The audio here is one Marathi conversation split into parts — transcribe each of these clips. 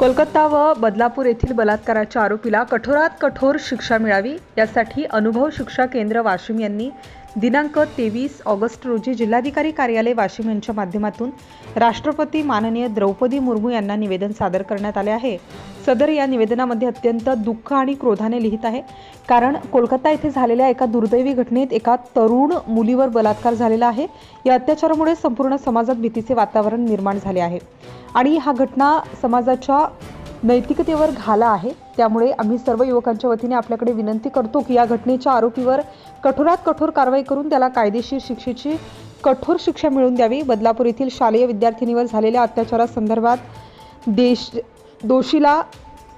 कोलकाता व बदलापूर येथील बलात्काराच्या आरोपीला कठोरात कठोर शिक्षा मिळावी यासाठी अनुभव शिक्षा केंद्र वाशिम यांनी दिनांक तेवीस ऑगस्ट रोजी जिल्हाधिकारी कार्यालय वाशिम यांच्या माध्यमातून राष्ट्रपती माननीय द्रौपदी मुर्मू यांना निवेदन सादर करण्यात आले आहे. सदर या निवेदनामध्ये अत्यंत दुःख आणि क्रोधाने लिहित आहे. कारण कोलकाता येथे झालेल्या एका दुर्दैवी घटनेत एका तरुण मुलीवर बलात्कार झालेला आहे. या अत्याचारामुळे संपूर्ण समाजात भीतीचे वातावरण निर्माण झाले आहे. आणि हा घटना समाजाच्या नैतिकतेवर घाला आहे. त्यामुळे आम्ही सर्व युवकांच्या वतीने आपल्याकडे विनंती करतो की या घटनेच्या आरोपीवर कठोरात कठोर कारवाई करून त्याला कायदेशीर शिक्षेची कठोर शिक्षा मिळवून द्यावी. बदलापूर येथील शालेय विद्यार्थिनीवर झालेल्या अत्याचारासंदर्भात देश दोषीला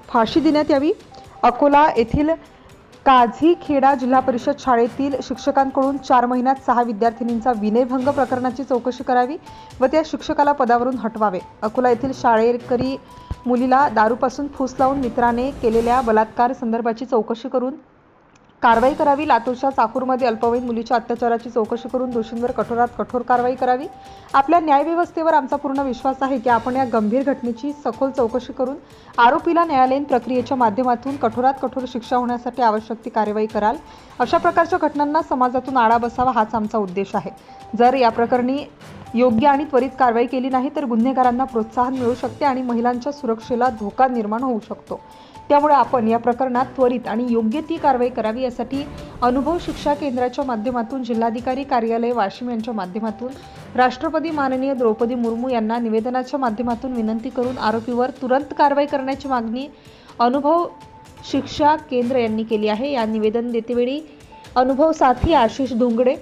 फाशी देण्यात यावी. अकोला येथील काझी खेडा जिल्हा परिषद शाळेतील शिक्षकांकडून चार महिन्यात सहा विद्यार्थिनींचा विनयभंग प्रकरणाची चौकशी करावी व त्या शिक्षकाला पदावरून हटवावे. अकोला येथील शाळेकरी मुलीला दारूपासून फूस लावून मित्राने केलेल्या बलात्कार संदर्भाची चौकशी करून कारवाई करावी लातूरच्या चाकूरमध्ये अल्पवयीन मुलीच्या अत्याचाराची चौकशी करून दोषींवर कठोरात कठोर कारवाई करावी. आपल्या न्यायव्यवस्थेवर आमचा पूर्ण विश्वास आहे की आपण या गंभीर घटनेची सखोल चौकशी करून आरोपीला न्यायालयीन प्रक्रियेच्या माध्यमातून कठोरात कठोर शिक्षा होण्यासाठी आवश्यक ती कार्यवाही कराल. अशा प्रकारच्या घटनांना समाजातून आळा बसावा हाच आमचा उद्देश आहे. जर या प्रकरणी योग्य आणि त्वरित कारवाई केली नाही तर गुन्हेगारांना प्रोत्साहन मिळू शकते आणि महिलांच्या सुरक्षेला धोका निर्माण होऊ शकतो. त्यामुळे आपण या प्रकरणात त्वरित आणि योग्य ती कारवाई करावी यासाठी अनुभव शिक्षा केंद्राच्या माध्यमातून जिल्हाधिकारी कार्यालय वाशिम यांच्या माध्यमातून राष्ट्रपती माननीय द्रौपदी मुर्मू यांना निवेदनाच्या माध्यमातून विनंती करून आरोपीवर तुरंत कारवाई करण्याची मागणी अनुभव शिक्षा केंद्र यांनी केली आहे. या निवेदन देतेवेळी अनुभव साथी आशिष धोंगडे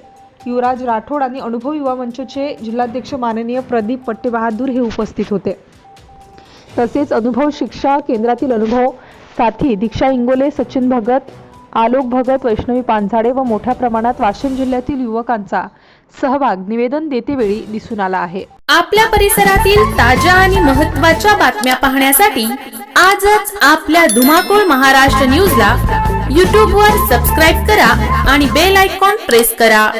युवराज राठोड आणि अनुभव युवा मंचचे जिल्हाध्यक्ष माननीय प्रदीप पट्टेबहादूर हे उपस्थित होते. तसेच अनुभव शिक्षा केंद्रातील अनुभव साथी दीक्षा इंगोले सचिन भगत आलोक भगत वैष्णवी पानझाडे व मोठ्या प्रमाणात वाशिम जिल्ह्यातील युवकांचा सहभाग निवेदन देतेवेळी दिसून आला आहे. आपल्या परिसरातील ताज्या आणि महत्त्वाच्या बातम्या पाहण्यासाठी आजच आपल्या धुमाकूळ महाराष्ट्र न्यूजला यूट्यूबवर सबस्क्राईब करा आणि बेल आयकॉन प्रेस करा.